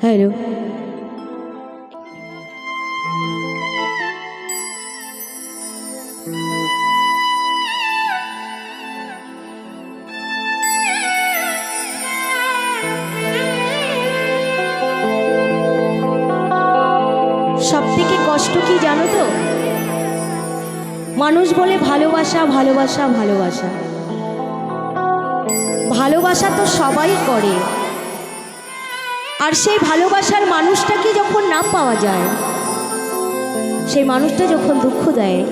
Hello সব থেকে কষ্ট কি জানো তো? মানুষ বলে ভালোবাসা ভালোবাসা ভালোবাসা। ভালোবাসা তো সবাই করে। আর সেই ভালোবাসার মানুষটাকে যখন না পাওয়া যায়? সেই মানুষটা যখন দুঃখ দেয়,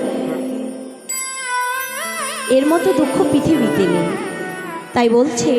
এর মতো দুঃখ পৃথিবীতে নেই। তাই বলছে